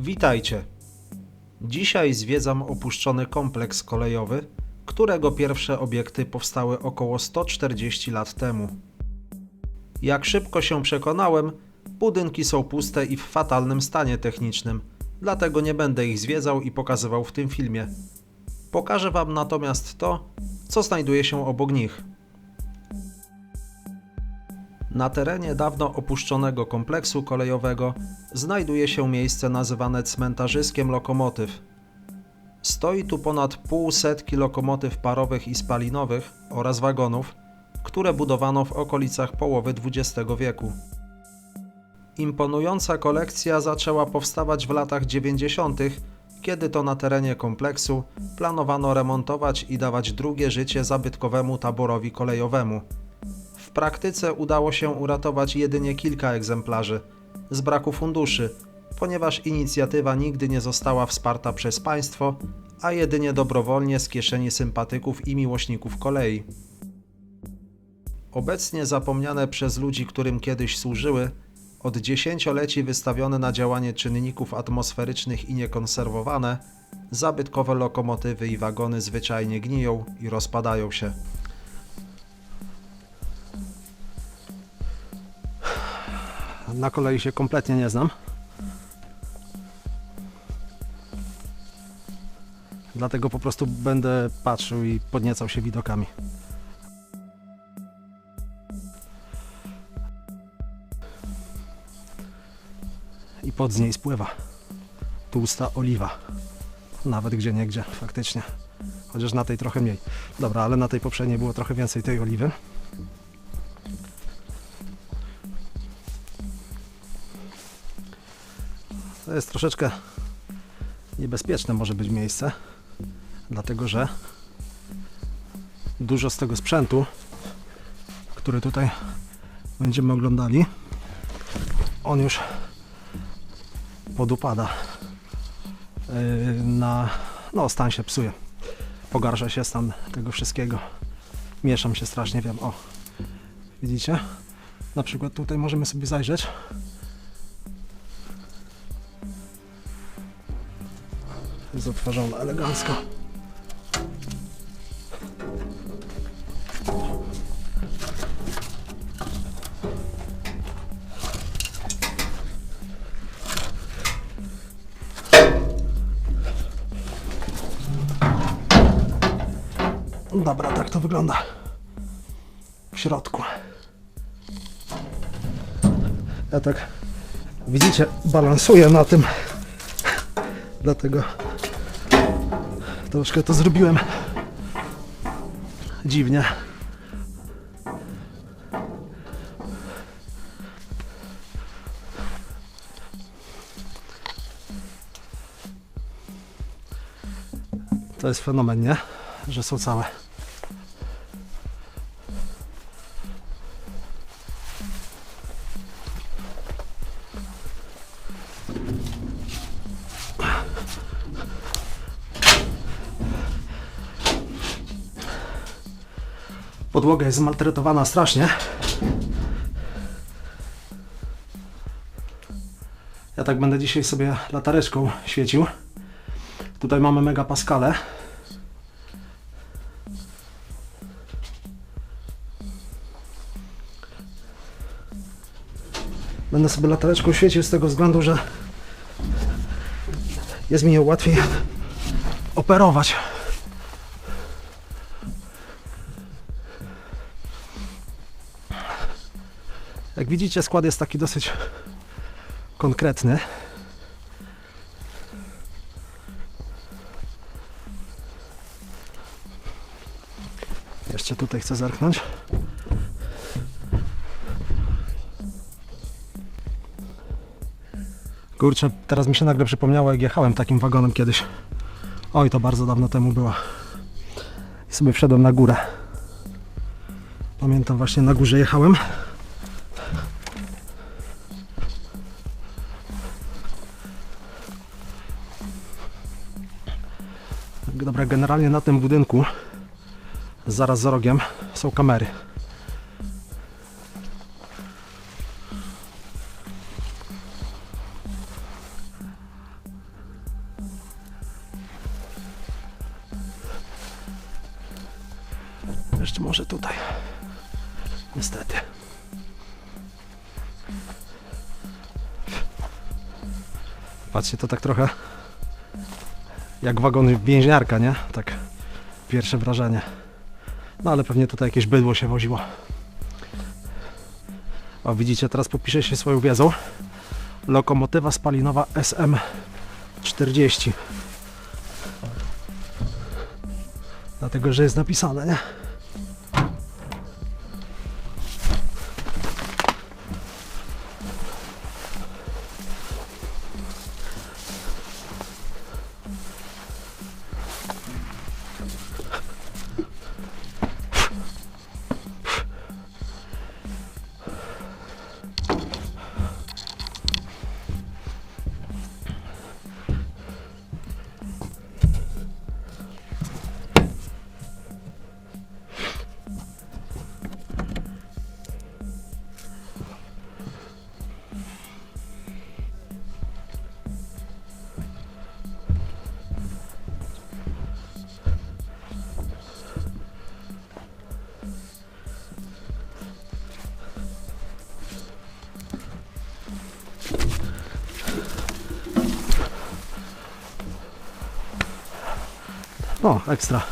Witajcie. Dzisiaj zwiedzam opuszczony kompleks kolejowy, którego pierwsze obiekty powstały około 140 lat temu. Jak szybko się przekonałem, budynki są puste i w fatalnym stanie technicznym, dlatego nie będę ich zwiedzał i pokazywał w tym filmie. Pokażę Wam natomiast to, co znajduje się obok nich. Na terenie dawno opuszczonego kompleksu kolejowego znajduje się miejsce nazywane cmentarzyskiem lokomotyw. Stoi tu ponad pół setki lokomotyw parowych i spalinowych oraz wagonów, które budowano w okolicach połowy XX wieku. Imponująca kolekcja zaczęła powstawać w latach 90., kiedy to na terenie kompleksu planowano remontować i dawać drugie życie zabytkowemu taborowi kolejowemu. Praktyce udało się uratować jedynie kilka egzemplarzy z braku funduszy, ponieważ inicjatywa nigdy nie została wsparta przez państwo, a jedynie dobrowolnie z kieszeni sympatyków i miłośników kolei. Obecnie zapomniane przez ludzi, którym kiedyś służyły, od dziesięcioleci wystawione na działanie czynników atmosferycznych i niekonserwowane, zabytkowe lokomotywy i wagony zwyczajnie gniją i rozpadają się. Na kolei się kompletnie nie znam. Dlatego po prostu będę patrzył i podniecał się widokami. I pod z niej spływa tłusta oliwa. Nawet gdzie niegdzie, faktycznie. Chociaż na tej trochę mniej. Dobra, ale na tej poprzedniej było trochę więcej tej oliwy. To jest troszeczkę niebezpieczne może być miejsce, dlatego że dużo z tego sprzętu, który tutaj będziemy oglądali, on już podupada yy, na, no stan się psuje, pogarsza się stan tego wszystkiego, mieszam się strasznie, wiem, o, widzicie? Na przykład tutaj możemy sobie zajrzeć, jest elegancko. Dobra, tak to wygląda w środku. Ja tak, widzicie, balansuję na tym, dlatego troszkę to zrobiłem dziwnie. To jest fenomen, nie? Że są całe. Podłoga jest zmaltretowana strasznie. Ja tak będę dzisiaj sobie latareczką świecił. Tutaj mamy mega paskale. Będę sobie latareczką świecił z tego względu, że jest mi łatwiej operować. Jak widzicie, skład jest taki dosyć konkretny. Jeszcze tutaj chcę zerknąć. Kurczę, teraz mi się nagle przypomniało, jak jechałem takim wagonem kiedyś. Oj, to bardzo dawno temu było. I sobie wszedłem na górę. Pamiętam właśnie na górze jechałem. generalnie na tym budynku, zaraz za rogiem, są kamery. Jeszcze może tutaj. Niestety. Patrzcie, to tak trochę jak wagon więźniarka, nie? Tak pierwsze wrażenie. No ale pewnie tutaj jakieś bydło się woziło. O, widzicie, teraz popiszę się swoją wiedzą. Lokomotywa spalinowa SM40. Dlatego, że jest napisane, nie? O, ekstra.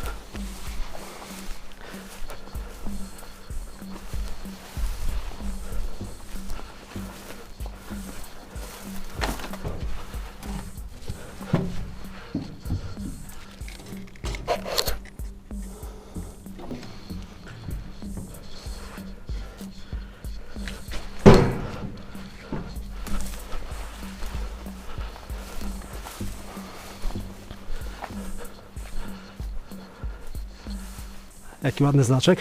Jaki ładny znaczek.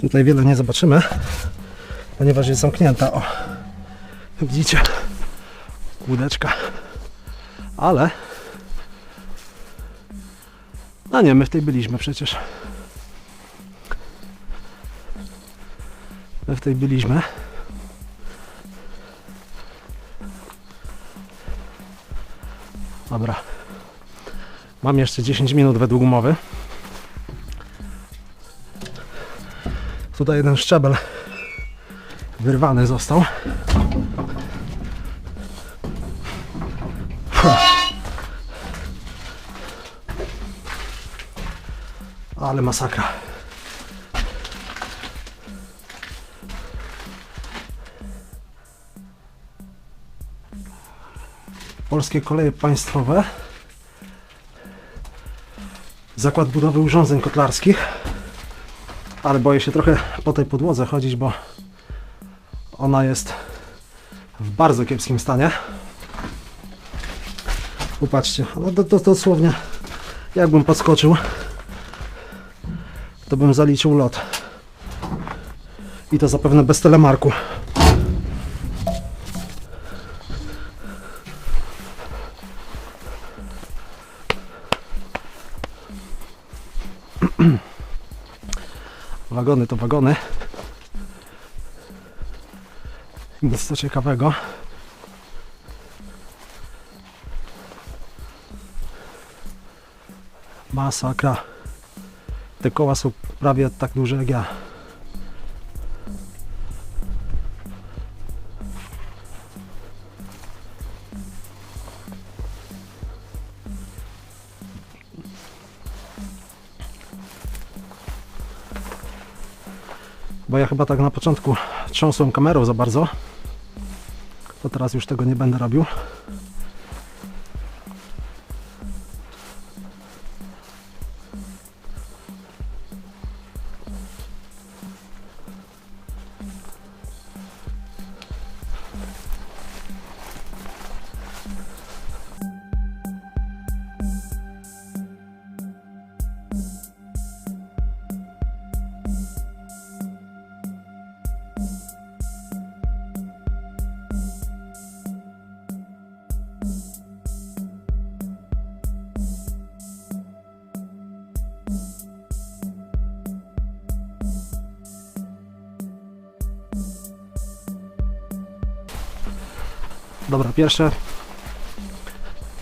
Tutaj wiele nie zobaczymy, ponieważ jest zamknięta. O, widzicie, łódeczka. Ale, a nie, my w tej byliśmy przecież. W tej byliśmy. Dobra. Mam jeszcze 10 minut według umowy. Tutaj jeden szczebel wyrwany został. Ale masakra. Polskie Koleje Państwowe. Zakład budowy urządzeń kotlarskich. Ale boję się trochę po tej podłodze chodzić, bo ona jest w bardzo kiepskim stanie. Popatrzcie, no to, to dosłownie jakbym podskoczył, to bym zaliczył lot. I to zapewne bez telemarku. Wagony to wagony. Nic co ciekawego. Masakra. Te koła są prawie tak duże jak ja. Bo ja chyba tak na początku trząsłem kamerą za bardzo. To teraz już tego nie będę robił. Dobra, pierwsze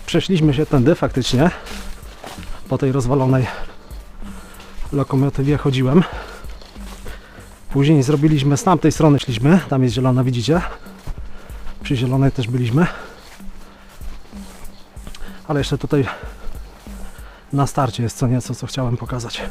przeszliśmy się tędy faktycznie. Po tej rozwalonej lokomotywie chodziłem. Później zrobiliśmy z tamtej strony szliśmy, tam jest zielona, widzicie? Przy zielonej też byliśmy. Ale jeszcze tutaj na starcie jest co nieco, co chciałem pokazać.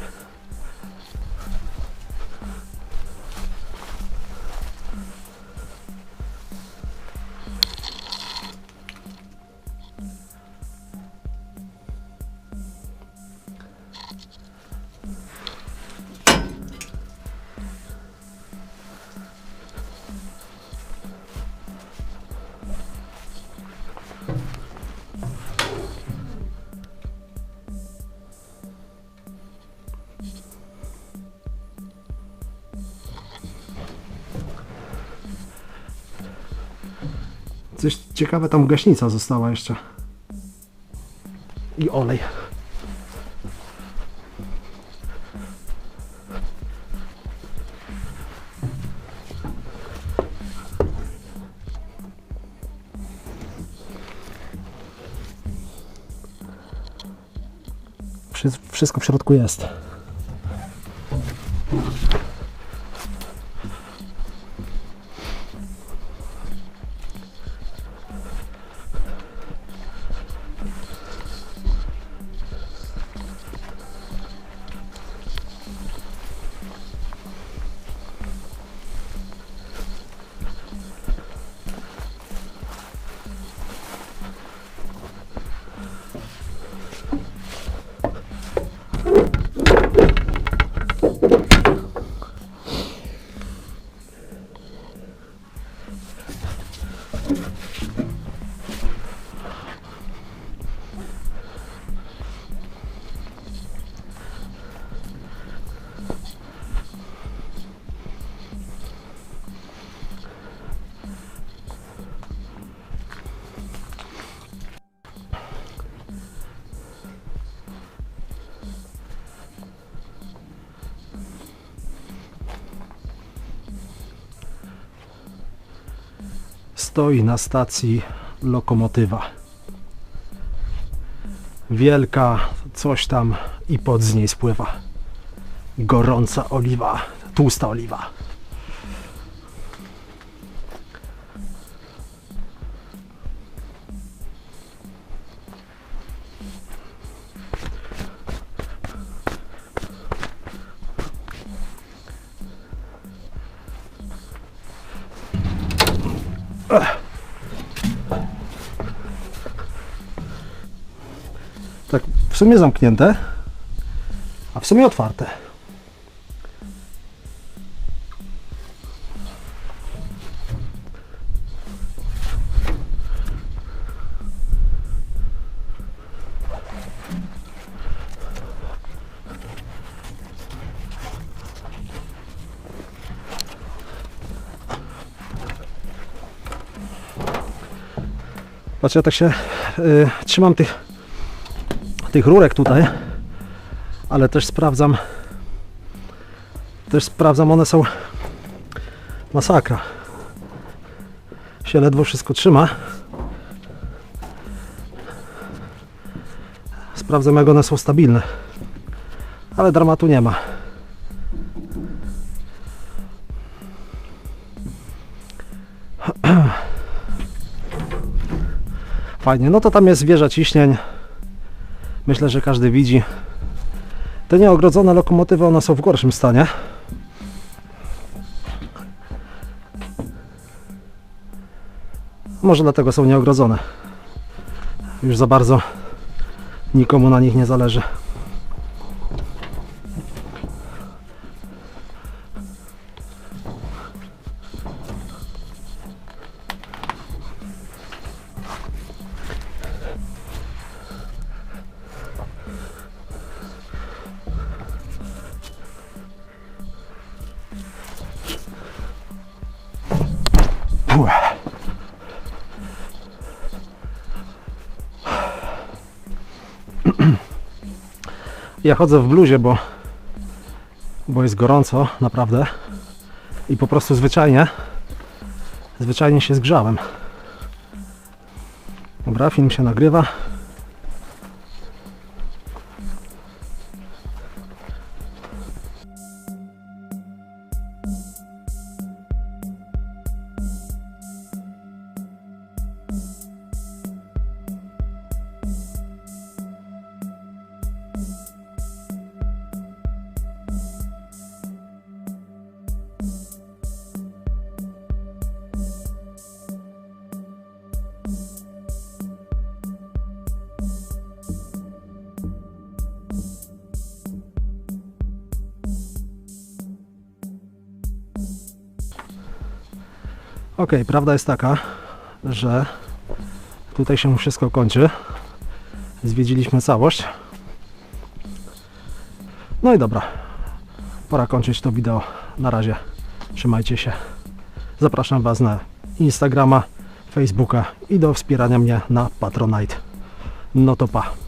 Ciekawe, tam gaśnica została jeszcze. I olej. Wszy- Wszystko w środku jest. Stoi na stacji lokomotywa. Wielka coś tam i pod z niej spływa. Gorąca oliwa, tłusta oliwa. Sumie zamknięte, a w sumie otwarte. Patrz, ja tak się y, trzymam tych tych rurek tutaj, ale też sprawdzam też sprawdzam, one są masakra. Się ledwo wszystko trzyma. Sprawdzam jak one są stabilne ale dramatu nie ma. Fajnie, no to tam jest wieża ciśnień Myślę, że każdy widzi. Te nieogrodzone lokomotywy, one są w gorszym stanie. Może dlatego są nieogrodzone. Już za bardzo nikomu na nich nie zależy. Ja chodzę w bluzie, bo, bo jest gorąco, naprawdę. I po prostu zwyczajnie, zwyczajnie się zgrzałem. Dobra, film się nagrywa. Ok, prawda jest taka, że tutaj się wszystko kończy. Zwiedziliśmy całość. No i dobra, pora kończyć to wideo. Na razie, trzymajcie się. Zapraszam Was na Instagrama, Facebooka i do wspierania mnie na Patronite. No to pa.